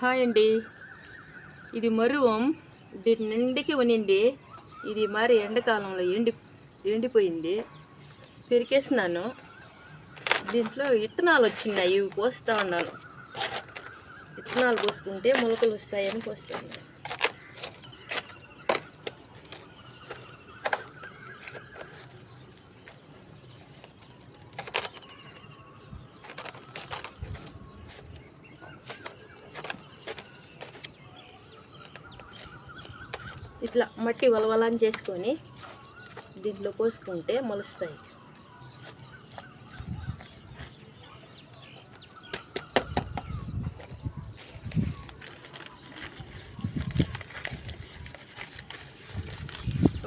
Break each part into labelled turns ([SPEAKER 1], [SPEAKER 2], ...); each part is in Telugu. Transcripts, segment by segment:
[SPEAKER 1] హాయ్ అండి ఇది మరువం దీని నిండికి ఉనింది. ఇది మరి ఎండాకాలంలో ఎండి ఎండిపోయింది. పెరికేసినాను. దీంట్లో విత్తనాలు వచ్చినాయి ఇవి పోస్తూ ఉన్నాను. విత్తనాలు పోసుకుంటే మొలకలు వస్తాయని పోస్తాను ఇట్లా మట్టి వలవలని చేసుకొని దీంట్లో పోసుకుంటే మొలుస్తాయి.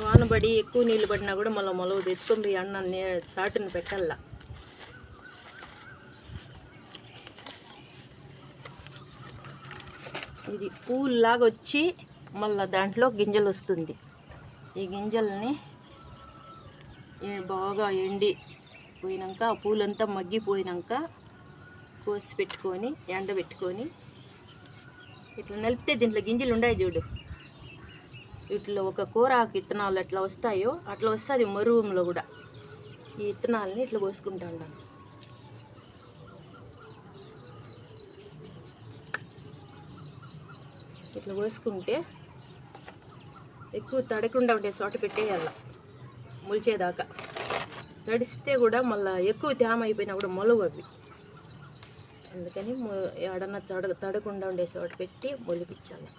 [SPEAKER 1] వానబడి ఎక్కువ నీళ్ళు పడినా కూడా మళ్ళీ మొలవదు ఎత్తుకొని పోయి అన్న సాటును పెట్టాల. ఇది పూల్లాగా వచ్చి మళ్ళీ దాంట్లో గింజలు వస్తుంది. ఈ గింజల్ని బాగా ఎండి పోయినాక పూలంతా మగ్గిపోయినాక కోసి పెట్టుకొని ఎండబెట్టుకొని ఇట్లా నలిపితే దీంట్లో గింజలు ఉన్నాయి చూడు. వీటిలో ఒక కూర ఆకు విత్తనాలు ఎట్లా వస్తాయో అట్లా వస్తుంది మరువంలో కూడా. ఈ విత్తనాలని ఇట్లా పోసుకుంటా ఇట్లా పోసుకుంటే ఎక్కువ తడకుండా ఉండే చోట పెట్టేయాల మొలిచేదాకా. తడిస్తే కూడా మళ్ళీ ఎక్కువ తేమ అయిపోయినా కూడా మొలవు అవి అందుకని ఎడన్నా తడ తడకుండా ఉండే చోట పెట్టి మొలిపించాలి.